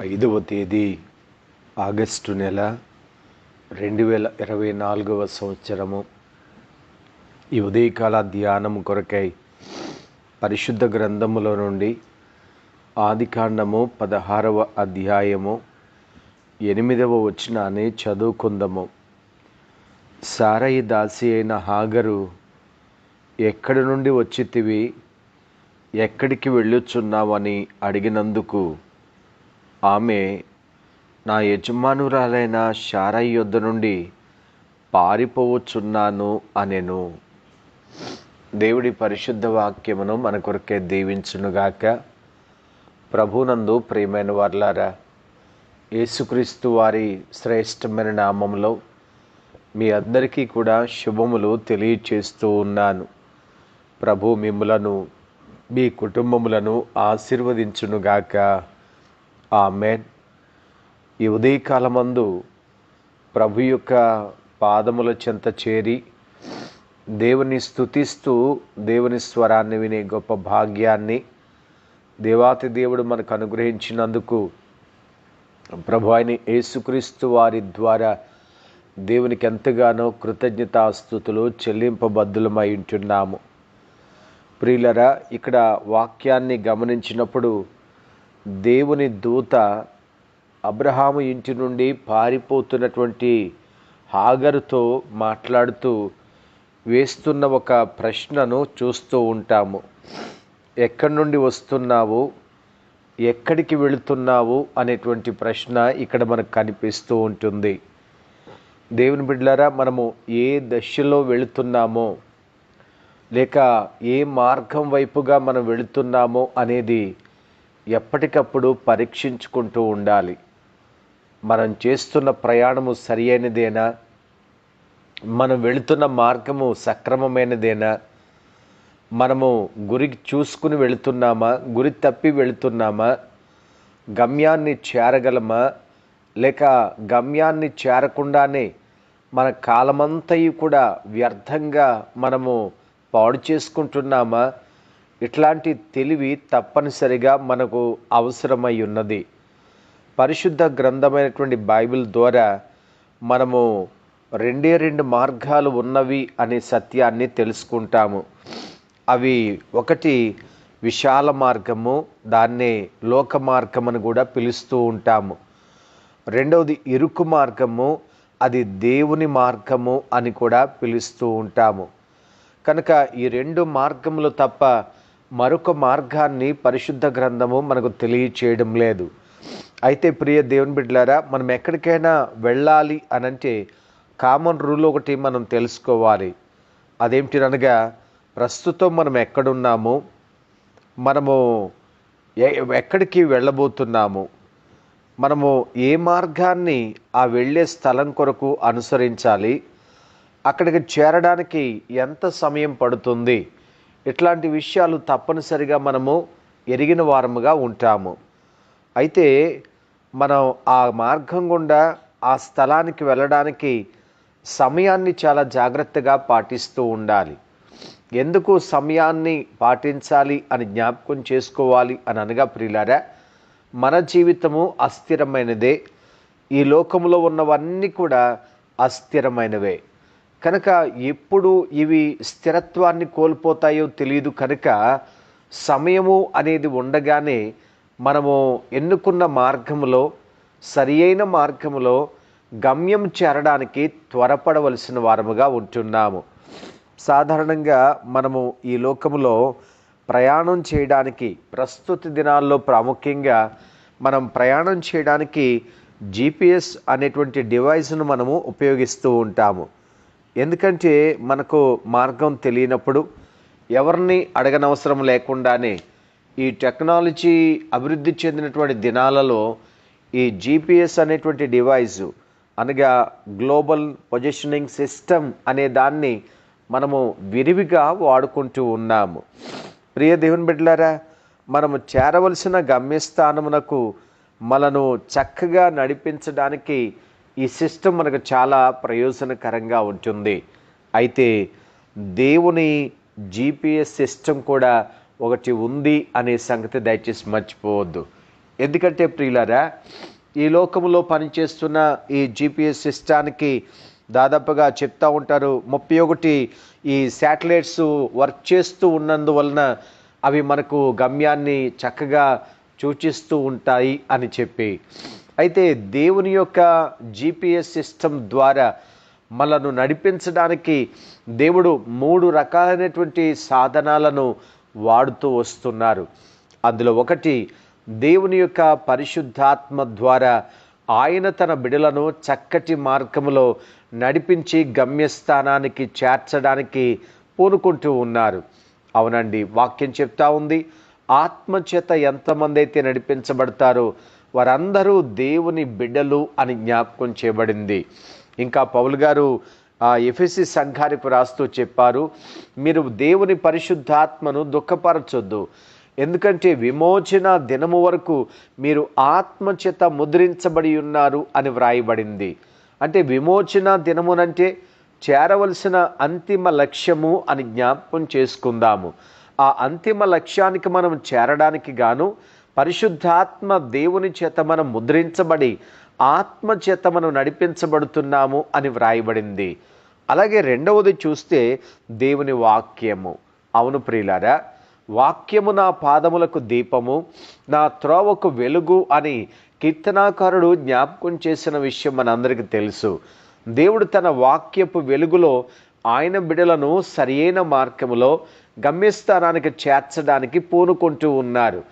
ఐదవ తేదీ ఆగస్టు నెల రెండు వేల ఇరవై నాలుగవ సంవత్సరము. ఈ ఉదయకాల ధ్యానం కొరకై పరిశుద్ధ గ్రంథములో నుండి ఆదికాండము పదహారవ అధ్యాయము ఎనిమిదవ వచనాన్ని చదువుకుందాము. సారయి దాసి అయిన హాగరు ఎక్కడి నుండి వచ్చితివి? ఎక్కడికి వెళ్ళొచ్చున్నావని అడిగినందుకు ఆమె నా యజమానురాలైన శారయ్య యొద్ద నుండి పారిపోవచ్చున్నాను అనెను. దేవుడి పరిశుద్ధ వాక్యమును మన కొరకే దీవించునుగాక ప్రభునందు ప్రియమైన వర్లారా యేసుక్రీస్తు వారి శ్రేష్టమైన నామంలో మీ అందరికీ కూడా శుభములు తెలియచేస్తూ ఉన్నాను. ప్రభు మిమ్ములను మీ కుటుంబములను ఆశీర్వదించునుగాక ఆమెన్. ఈ ఉదయకాలమందు ప్రభు యొక్క పాదముల చెంత చేరి దేవుని స్థుతిస్తూ దేవుని స్వరాన్ని వినే గొప్ప భాగ్యాన్ని దేవాతి దేవుడు మనకు అనుగ్రహించినందుకు ప్రభు ఆయన యేసుక్రీస్తు వారి ద్వారా దేవునికి ఎంతగానో కృతజ్ఞతాస్థుతులు చెల్లింపబద్దులమై ఉంటున్నాము. ప్రియులరా ఇక్కడ వాక్యాన్ని గమనించినప్పుడు దేవుని దూత అబ్రహాము ఇంటి నుండి పారిపోతున్నటువంటి హాగరుతో మాట్లాడుతూ వేస్తున్న ఒక ప్రశ్నను చూస్తూ ఉంటాము. ఎక్కడి నుండి వస్తున్నావు? ఎక్కడికి వెళుతున్నావు? అనేటువంటి ప్రశ్న ఇక్కడ మనకు కనిపిస్తూ ఉంటుంది. దేవుని బిడ్డలారా మనము ఏ దశలో వెళుతున్నామో లేక ఏ మార్గం వైపుగా మనం వెళుతున్నామో అనేది ఎప్పటికప్పుడు పరీక్షించుకుంటూ ఉండాలి. మనం చేస్తున్న ప్రయాణము సరి అయినదేనా మనం వెళుతున్న మార్గము సక్రమమైనదేనా? మనము గురి చూసుకుని వెళుతున్నామా? గురి తప్పి వెళుతున్నామా? గమ్యాన్ని చేరగలమా? లేక గమ్యాన్ని చేరకుండానే మన కాలమంతయు కూడా వ్యర్థంగా మనము పాడు చేసుకుంటున్నామా? ఇట్లాంటి తెలివి తప్పనిసరిగా మనకు అవసరమై ఉన్నది. పరిశుద్ధ గ్రంథమైనటువంటి బైబిల్ ద్వారా మనము రెండే రెండు మార్గాలు ఉన్నవి అనే సత్యాన్ని తెలుసుకుంటాము. అవి ఒకటి విశాల మార్గము దాన్నే లోక మార్గం కూడా పిలుస్తూ ఉంటాము. రెండవది ఇరుకు మార్గము అది దేవుని మార్గము అని కూడా పిలుస్తూ ఉంటాము. కనుక ఈ రెండు మార్గములు తప్ప మరొక మార్గాన్ని పరిశుద్ధ గ్రంథము మనకు తెలియచేయడం లేదు. అయితే ప్రియ దేవుని బిడ్డలారా మనం ఎక్కడికైనా వెళ్ళాలి అనంటే కామన్ రూల్ ఒకటి మనం తెలుసుకోవాలి. అదేమిటినగా ప్రస్తుతం మనం ఎక్కడున్నాము? మనము ఎక్కడికి వెళ్ళబోతున్నాము? మనము ఏ మార్గాన్ని ఆ వెళ్ళే స్థలం కొరకు అనుసరించాలి? అక్కడికి చేరడానికి ఎంత సమయం పడుతుంది? ఇట్లాంటి విషయాలు తప్పనిసరిగా మనము ఎరిగిన వారముగా ఉంటాము. అయితే మనం ఆ మార్గం గుండా ఆ స్థలానికి వెళ్ళడానికి సమయాన్ని చాలా జాగ్రత్తగా పాటిస్తూ ఉండాలి. ఎందుకు సమయాన్ని పాటించాలి అని జ్ఞాపకం చేసుకోవాలి అని అనగా ప్రియులారా మన జీవితము అస్థిరమైనదే. ఈ లోకంలో ఉన్నవన్నీ కూడా అస్థిరమైనవే. కనుక ఎప్పుడు ఇవి స్థిరత్వాన్ని కోల్పోతాయో తెలియదు కనుక సమయము అనేది ఉండగానే మనము ఎన్నుకున్న మార్గంలో సరి అయిన మార్గంలో గమ్యం చేరడానికి త్వరపడవలసిన వారముగా ఉంటున్నాము. సాధారణంగా మనము ఈ లోకములో ప్రయాణం చేయడానికి ప్రస్తుత దినాల్లో ప్రాముఖ్యంగా మనం ప్రయాణం చేయడానికి జీపీఎస్ అనేటువంటి డివైస్ను మనము ఉపయోగిస్తూ ఉంటాము. ఎందుకంటే మనకు మార్గం తెలియనప్పుడు ఎవరిని అడగనవసరం లేకుండానే ఈ టెక్నాలజీ అభివృద్ధి చెందినటువంటి దినాలలో ఈ జీపీఎస్ అనేటువంటి డివైస్ అనగా గ్లోబల్ పొజిషనింగ్ సిస్టమ్ అనే దాన్ని మనము విరివిగా వాడుకుంటూ ఉన్నాము. ప్రియ దేవుని బిడ్డలారా మనము చేరవలసిన గమ్యస్థానమునకు మనను చక్కగా నడిపించడానికి ఈ సిస్టమ్ మనకు చాలా ప్రయోజనకరంగా ఉంటుంది. అయితే దేవుని జీపీఎస్ సిస్టమ్ కూడా ఒకటి ఉంది అనే సంగతి దయచేసి మర్చిపోవద్దు. ఎందుకంటే ప్రియులారా ఈ లోకంలో పనిచేస్తున్న ఈ జీపీఎస్ సిస్టానికి దాదాపుగా చెప్తా ఉంటారు ముప్పై ఒకటి ఈ శాటిలైట్స్ వర్క్ చేస్తూ ఉన్నందువలన అవి మనకు గమ్యాన్ని చక్కగా సూచిస్తూ ఉంటాయి అని చెప్పి. అయితే దేవుని యొక్క జిపిఎస్ సిస్టమ్ ద్వారా మనను నడిపించడానికి దేవుడు మూడు రకాలైనటువంటి సాధనాలను వాడుతూ వస్తున్నారు. అందులో ఒకటి దేవుని యొక్క పరిశుద్ధాత్మ ద్వారా ఆయన తన బిడలను చక్కటి మార్గములో నడిపించి గమ్యస్థానానికి చేర్చడానికి పూనుకుంటూ ఉన్నారు. అవునండి వాక్యం చెప్తా ఉంది. ఆత్మచేత ఎంతమంది అయితే నడిపించబడతారో వారందరూ దేవుని బిడ్డలు అని జ్ఞాపకం చేయబడింది. ఇంకా పౌలు గారు ఎఫ్ఎస్సి సంఘానికి రాస్తూ చెప్పారు మీరు దేవుని పరిశుద్ధాత్మను దుఃఖపరచొద్దు. ఎందుకంటే విమోచన దినము వరకు మీరు ఆత్మచేత ముద్రించబడి ఉన్నారు అని వ్రాయబడింది. అంటే విమోచన దినమునంటే చేరవలసిన అంతిమ లక్ష్యము అని జ్ఞాపకం చేసుకుందాము. ఆ అంతిమ లక్ష్యానికి మనం చేరడానికి గాను పరిశుద్ధాత్మ దేవుని చేత మనం ముద్రించబడి ఆత్మ చేత మనం నడిపించబడుతున్నాము అని వ్రాయబడింది. అలాగే రెండవది చూస్తే దేవుని వాక్యము. అవును ప్రియులారా వాక్యము నా పాదములకు దీపము నా త్రోవకు వెలుగు అని కీర్తనాకారుడు జ్ఞాపకం చేసిన విషయం మనందరికీ తెలుసు. దేవుడు తన వాక్యపు వెలుగులో ఆయన బిడలను సరియైన మార్గములో గమ్యస్థానానికి చేర్చడానికి పూనుకుంటూ ఉన్నారు.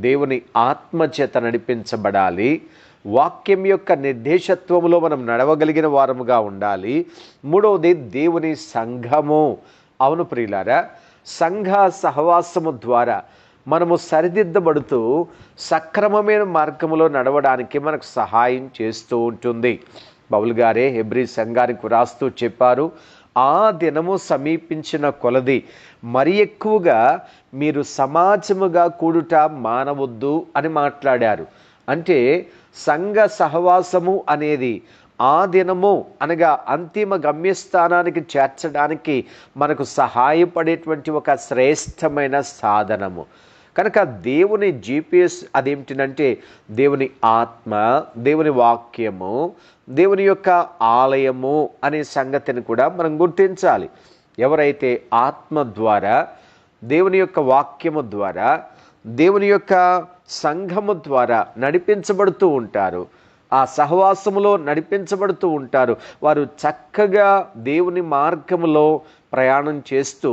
దేవుని ఆత్మచేత నడిపించబడాలి. వాక్యం యొక్క నిర్దేశత్వములో మనం నడవగలిగిన వారముగా ఉండాలి. మూడవది దేవుని సంఘము. అవును ప్రియులారా సంఘ సహవాసము ద్వారా మనము సరిదిద్దబడుతూ సక్రమమైన మార్గములో నడవడానికి మనకు సహాయం చేస్తూ ఉంటుంది. బౌల్ గారే హెబ్రి సంఘానికి రాస్తూ చెప్పారు ఆ దినము సమీపించిన కొలది. మరి ఎక్కువగా మీరు సమాజముగా కూడుట మానవద్దు అని మాట్లాడారు. అంటే సంఘ సహవాసము అనేది ఆ దినము అనగా అంతిమ గమ్యస్థానానికి చేర్చడానికి మనకు సహాయపడేటువంటి ఒక శ్రేష్టమైన సాధనము. కనుక దేవుని జీపీఎస్ అదేమిటినంటే దేవుని ఆత్మ దేవుని వాక్యము దేవుని యొక్క ఆలయము అనే సంగతిని కూడా మనం గుర్తించాలి. ఎవరైతే ఆత్మ ద్వారా దేవుని యొక్క వాక్యము ద్వారా దేవుని యొక్క సంఘము ద్వారా నడిపించబడుతూ ఉంటారు ఆ సహవాసములో నడిపించబడుతూ ఉంటారు వారు చక్కగా దేవుని మార్గములో ప్రయాణం చేస్తూ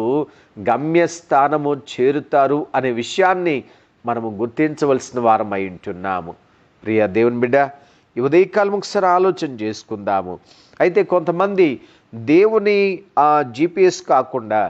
గమ్యస్థానము చేరుతారు అనే విషయాన్ని మనము గుర్తించవలసిన వారమై ఉంటున్నాము. ప్రియ దేవుని బిడ్డ ఈ ఉదయకాలం ఒకసారి ఆలోచన చేసుకుందాము. అయితే కొంతమంది దేవుని ఆ జీపీఎస్ కాకుండా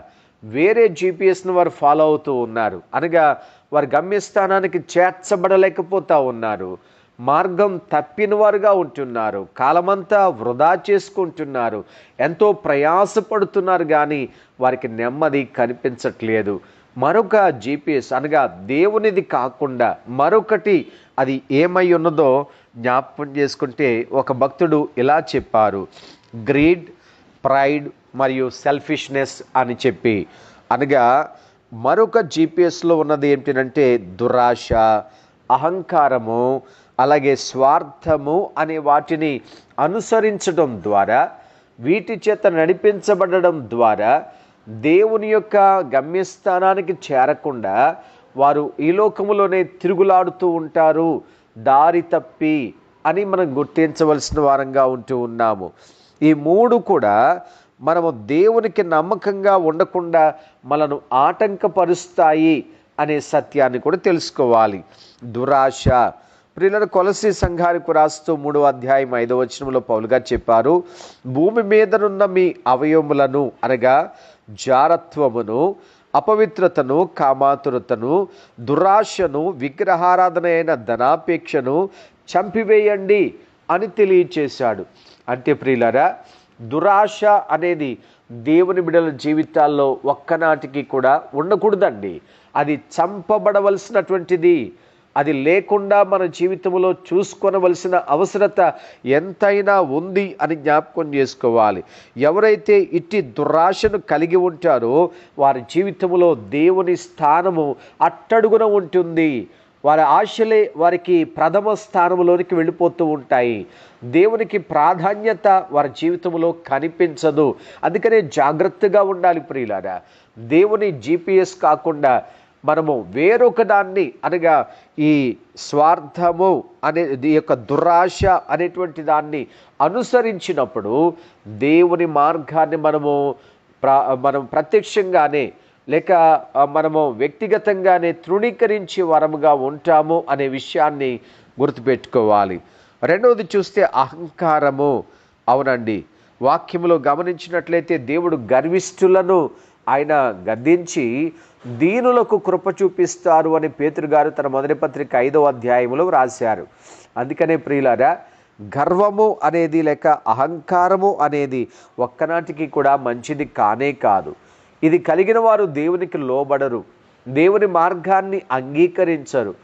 వేరే జీపీఎస్ను వారు ఫాలో అవుతూ ఉన్నారు. అనగా వారి గమ్యస్థానానికి చేర్చబడలేకపోతూ ఉన్నారు. మార్గం తప్పిన వారుగా ఉంటున్నారు కాలమంతా వృధా చేసుకుంటున్నారు ఎంతో ప్రయాసపడుతున్నారు కానీ వారికి నెమ్మది కనిపించట్లేదు. మరొక జీపీఎస్ అనగా దేవునిది కాకుండా మరొకటి అది ఏమై ఉన్నదో జ్ఞాపకం చేసుకుంటే ఒక భక్తుడు ఇలా చెప్పారు. గ్రీడ్ ప్రైడ్ మరియు సెల్ఫిష్నెస్ అని చెప్పి. అనగా మరొక జీపీఎస్లో ఉన్నది ఏంటంటే దురాశ అహంకారము అలాగే స్వార్థము అనే వాటిని అనుసరించడం ద్వారా వీటి చేత నడిపించబడడం ద్వారా దేవుని యొక్క గమ్యస్థానానికి చేరకుండా వారు ఈ లోకములోనే తిరుగులాడుతూ ఉంటారు దారి తప్పి అని మనం గుర్తించవలసిన వారంగా ఉంటూ ఉన్నాము. ఈ మూడు కూడా మనము దేవునికి నమ్మకంగా ఉండకుండా మనను ఆటంకపరుస్తాయి అనే సత్యాన్ని కూడా తెలుసుకోవాలి. దురాశ ప్రియులను కొలసి సంఘానికి రాస్తూ మూడో అధ్యాయం ఐదవ వచనంలో పౌలుగా చెప్పారు భూమి మీదనున్న మీ అవయములను అనగా జారత్వమును అపవిత్రతను కామాతురతను దురాశను విగ్రహారాధన అయిన ధనాపేక్షను చంపివేయండి అని తెలియచేశాడు. అంటే ప్రియులరా దురాశ అనేది దేవుని బిడల జీవితాల్లో ఒక్కనాటికి కూడా ఉండకూడదండి. అది చంపబడవలసినటువంటిది. అది లేకుండా మన జీవితంలో చూసుకొనవలసిన అవసరత ఎంతైనా ఉంది అని జ్ఞాపకం చేసుకోవాలి. ఎవరైతే ఇట్టి దురాశను కలిగి ఉంటారో వారి జీవితంలో దేవుని స్థానము అట్టడుగున ఉంటుంది. వారి ఆశలే వారికి ప్రథమ స్థానంలోనికి వెళ్ళిపోతూ ఉంటాయి. దేవునికి ప్రాధాన్యత వారి జీవితంలో కనిపించదు. అందుకనే జాగ్రత్తగా ఉండాలి ప్రియులారా. దేవుని జీపీఎస్ కాకుండా మనము వేరొక దాన్ని అనగా ఈ స్వార్థము అనే ఈ యొక్క దురాశ అనేటువంటి దాన్ని అనుసరించినప్పుడు దేవుని మార్గాన్ని మనము మనం ప్రత్యక్షంగానే లేక మనము వ్యక్తిగతంగానే తృణీకరించి వరముగా ఉంటాము అనే విషయాన్ని గుర్తుపెట్టుకోవాలి. రెండవది చూస్తే అహంకారము. అవునండి. వాక్యములో గమనించినట్లయితే దేవుడు గర్విష్ఠులను ఆయన గద్దించి దీనులకు కృప చూపిస్తారు అని పేతురు గారు తన మొదటి పత్రిక ఐదవ అధ్యాయంలో రాశారు అందుకనే ప్రియులారా గర్వము అనేది లేక అహంకారము అనేది ఒక్కనాటికి కూడా మంచిది కానే కాదు. ఇది కలిగిన వారు దేవునికి లోబడరు దేవుని మార్గాన్ని అంగీకరించరు.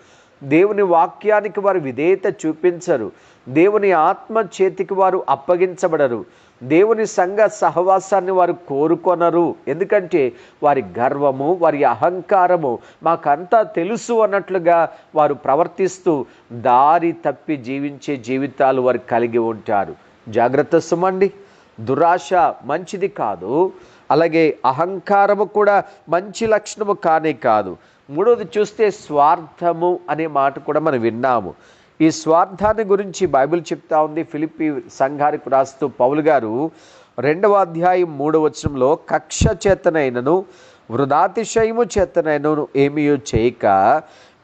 దేవుని వాక్యానికి వారు విధేయత చూపించరు. దేవుని ఆత్మ చేతికి వారు అప్పగించబడరు. దేవుని సంఘ సహవాసాన్ని వారు కోరుకొనరు. ఎందుకంటే వారి గర్వము వారి అహంకారము మాకంతా తెలుసు అన్నట్లుగా వారు ప్రవర్తిస్తూ దారి తప్పి జీవించే జీవితాలు వారు కలిగి ఉంటారు. జాగ్రత్త సుమండి. దురాశ మంచిది కాదు. అలాగే అహంకారము కూడా మంచి లక్షణము కానే కాదు. మూడోది చూస్తే స్వార్థము అనే మాట కూడా మనం విన్నాము. ఈ స్వార్థాన్ని గురించి బైబిల్ చెప్తా ఉంది. ఫిలిపి సంఘానికి రాస్తూ పౌలు గారు రెండవ అధ్యాయం మూడవ వచనంలో కక్ష చేతనైనను వృధాతిశయము చేతనైనను ఏమీ చేయక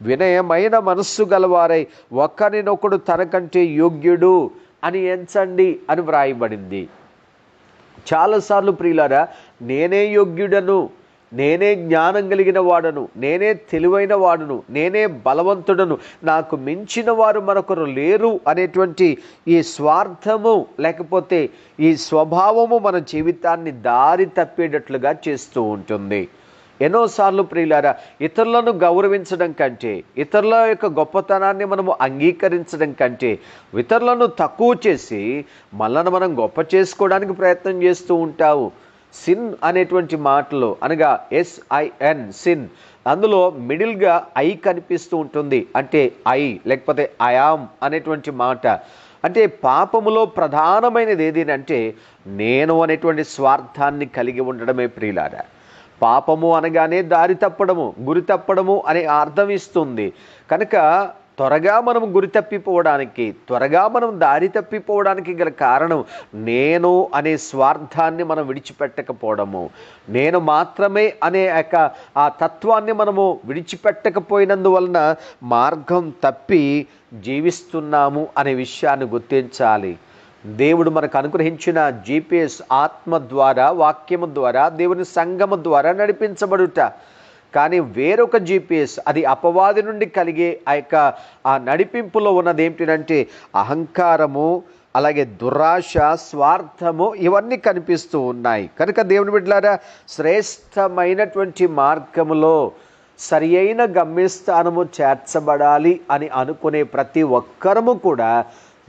వినయమైన మనస్సు గలవారై ఒక్కరినొకడు తనకంటే యోగ్యుడు అని ఎంచండి అని వ్రాయబడింది. చాలాసార్లు ప్రియులారా నేనే యోగ్యుడను నేనే జ్ఞానం కలిగిన వాడను నేనే తెలివైన వాడును నేనే బలవంతుడను నాకు మించిన వారు మరొకరు లేరు అనేటువంటి ఈ స్వార్థము లేకపోతే ఈ స్వభావము మన జీవితాన్ని దారి తప్పేటట్లుగా చేస్తూ ఉంటుంది. ఎన్నోసార్లు ప్రియులారా ఇతరులను గౌరవించడం కంటే ఇతరుల యొక్క గొప్పతనాన్ని మనము అంగీకరించడం కంటే ఇతరులను తక్కువ చేసి మనల్ని మనం గొప్ప చేసుకోవడానికి ప్రయత్నం చేస్తూ ఉంటావు. సిన్ అనేటువంటి మాటలో అనగా ఎస్ఐఎన్ సిన్ అందులో మిడిల్గా ఐ కనిపిస్తూ ఉంటుంది. అంటే ఐ లేకపోతే అయామ్ అనేటువంటి మాట. అంటే పాపములో ప్రధానమైనది ఏది అంటే నేను అనేటువంటి స్వార్థాన్ని కలిగి ఉండడమే ప్రియులారా. పాపము అనగానే దారి తప్పడము గురి తప్పడము అనే అర్థం ఇస్తుంది. కనుక త్వరగా మనం గురి తప్పిపోవడానికి త్వరగా మనం దారి తప్పిపోవడానికి గల కారణం నేను అనే స్వార్థాన్ని మనం విడిచిపెట్టకపోవడము. నేను మాత్రమే అనే యొక్క ఆ తత్వాన్ని మనము విడిచిపెట్టకపోయినందువలన మార్గం తప్పి జీవిస్తున్నాము అనే విషయాన్ని గుర్తించాలి. దేవుడు మనకు అనుగ్రహించిన జీపీఎస్ ఆత్మ ద్వారా వాక్యము ద్వారా దేవుని సంగము ద్వారా నడిపించబడుట. కానీ వేరొక జీపీఎస్ అది అపవాది నుండి కలిగే ఆ యొక్క ఆ నడిపింపులో ఉన్నది ఏమిటంటే అహంకారము అలాగే దురాశ స్వార్థము ఇవన్నీ కనిపిస్తూ ఉన్నాయి. కనుక దేవుని బిడ్డలారా శ్రేష్టమైనటువంటి మార్గములో సరి అయిన గమ్యస్థానము చేర్చబడాలి అని అనుకునే ప్రతి ఒక్కరము కూడా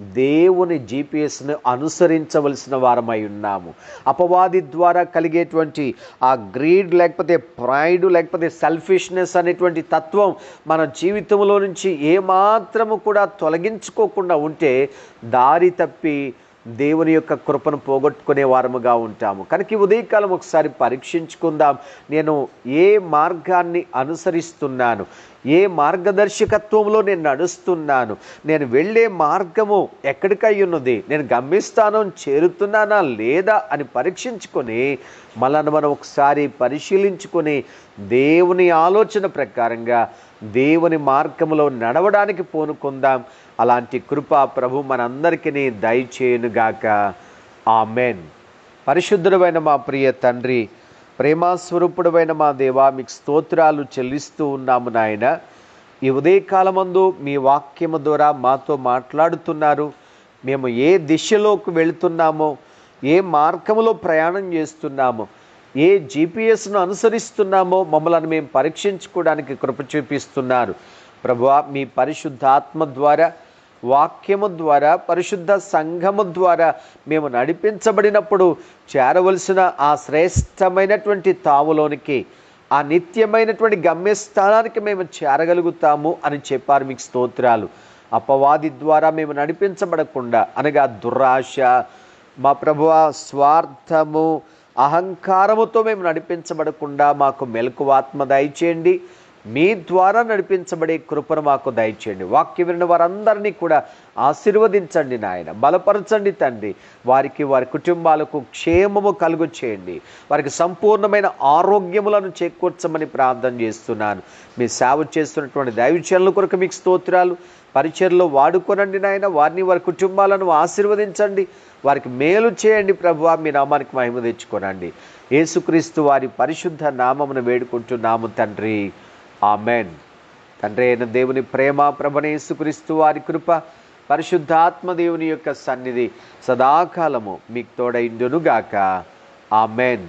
దేవుని జీపీఎస్ను అనుసరించవలసిన వారమై ఉన్నాము. అపవాది ద్వారా కలిగేటువంటి ఆ గ్రీడ్ లేకపోతే ప్రైడ్ లేకపోతే సెల్ఫిష్నెస్ అనేటువంటి తత్వం మన జీవితంలో నుంచి ఏమాత్రము కూడా తొలగించుకోకుండా ఉంటే దారి తప్పి దేవుని యొక్క కృపను పోగొట్టుకునే వారముగా ఉంటాము. కనుక ఉదయకాలం ఒకసారి పరీక్షించుకుందాం. నేను ఏ మార్గాన్ని అనుసరిస్తున్నాను? ఏ మార్గదర్శకత్వంలో నేను నడుస్తున్నాను? నేను వెళ్ళే మార్గము ఎక్కడికై ఉన్నది నేను గమ్యస్థానం చేరుతున్నానా లేదా అని పరీక్షించుకొని మనల్ని మనం ఒకసారి పరిశీలించుకొని దేవుని ఆలోచన ప్రకారంగా దేవుని మార్గంలో నడవడానికి పూనుకుందాం. అలాంటి కృప ప్రభు మనందరికీ దయచేయునుగాక ఆమెన్. పరిశుద్ధుడమైన మా ప్రియ తండ్రి ప్రేమాస్వరూపుడమైన మా దేవా మీకు స్తోత్రాలు చెల్లిస్తూ ఉన్నాము నాయన. ఈ ఉదయకాలమందు మీ వాక్యము ద్వారా మాతో మాట్లాడుతున్నారు. మేము ఏ దిశలోకి వెళుతున్నామో ఏ మార్గములో ప్రయాణం చేస్తున్నామో ఏ జీపీఎస్ను అనుసరిస్తున్నామో మమ్మల్ని మేము పరీక్షించుకోవడానికి కృప చూపిస్తున్నారు. ప్రభు మీ పరిశుద్ధాత్మ ద్వారా వాక్యము ద్వారా పరిశుద్ధ సంఘము ద్వారా మేము నడిపించబడినప్పుడు చేరవలసిన ఆ శ్రేష్టమైనటువంటి తావులోనికి ఆ నిత్యమైనటువంటి గమ్యస్థానానికి మేము చేరగలుగుతాము అని చెప్పారు మీకు స్తోత్రాలు. అపవాది ద్వారా మేము నడిపించబడకుండా అనగా దురాశ మా ప్రభువ స్వార్థము అహంకారముతో మేము నడిపించబడకుండా మాకు మెలకువాత్మ దయచేయండి. మీ ద్వారా నడిపించబడే కృపను మాకు దయచేయండి. వాక్య విన్న వారందరినీ కూడా ఆశీర్వదించండి నాయన. బలపరచండి తండ్రి. వారికి వారి కుటుంబాలకు క్షేమము కలుగు చేయండి. వారికి సంపూర్ణమైన ఆరోగ్యములను చేకూర్చమని ప్రార్థన చేస్తున్నాను. మీ సేవ చేస్తున్నటువంటి దైవచనుల కొరకు మీకు స్తోత్రాలు. పరిచయలో వాడుకోనండి నాయన. వారిని వారి కుటుంబాలను ఆశీర్వదించండి. వారికి మేలు చేయండి ప్రభు మీ నామానికి మహిమ తెచ్చుకోనండి. యేసుక్రీస్తు వారి పరిశుద్ధ నామమును వేడుకుంటున్నాము తండ్రి. ఆమెన్. తండ్రి అయిన దేవుని ప్రేమ ప్రభణేసుక్రీస్తు వారి కృప పరిశుద్ధాత్మ దేవుని యొక్క సన్నిధి సదాకాలము మీకు తోడైండునుగాక. ఆమెన్.